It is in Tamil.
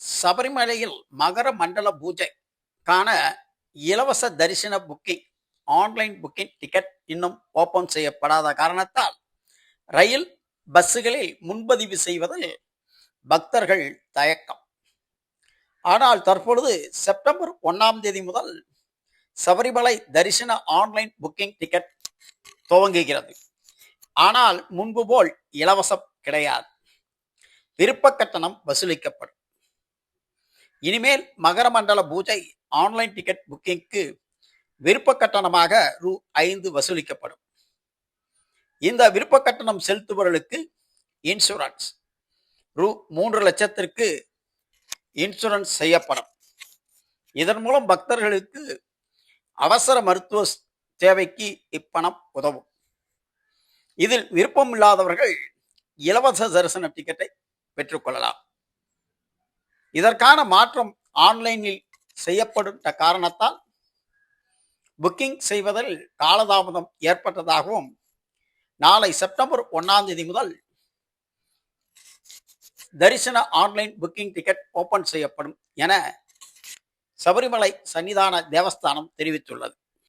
சபரிமலையில் மகர மண்டல பூஜைக்கான இலவச தரிசன புக்கிங் ஆன்லைன் புக்கிங் டிக்கெட் இன்னும் ஓபன் செய்யப்படாத காரணத்தால் ரயில் பஸ்ஸுகளில் முன்பதிவு செய்வதில் பக்தர்கள் தயக்கம். ஆனால் தற்பொழுது செப்டம்பர் ஒன்றாம் தேதி முதல் சபரிமலை தரிசன ஆன்லைன் புக்கிங் டிக்கெட் துவங்குகிறது. ஆனால் முன்பு போல் இலவசம் கிடையாது. விருப்ப கட்டணம் வசூலிக்கப்படும். இனிமேல் மகர மண்டல பூஜை ஆன்லைன் டிக்கெட் புக்கிங்க்கு விருப்ப கட்டணமாக ரூ ஐந்து வசூலிக்கப்படும். இந்த விருப்ப கட்டணம் செலுத்துபவர்களுக்கு இன்சூரன்ஸ் ரூ மூன்று லட்சத்திற்கு இன்சூரன்ஸ் செய்யப்படும். இதன் மூலம் பக்தர்களுக்கு அவசர மருத்துவ தேவைக்கு இப்பணம் உதவும். இதில் விருப்பம் இல்லாதவர்கள் இலவச தரிசன டிக்கெட்டை பெற்றுக்கொள்ளலாம் இதற்கான மாற்றம் ஆன்லைனில் செய்யப்படும் காரணத்தால் புக்கிங் செய்வதில் காலதாமதம் ஏற்பட்டதாகவும் நாளை செப்டம்பர் ஒன்றாம் தேதி முதல் தரிசன ஆன்லைன் புக்கிங் டிக்கெட் ஓபன் செய்யப்படும் என சபரிமலை சன்னிதான தேவஸ்தானம் தெரிவித்துள்ளது.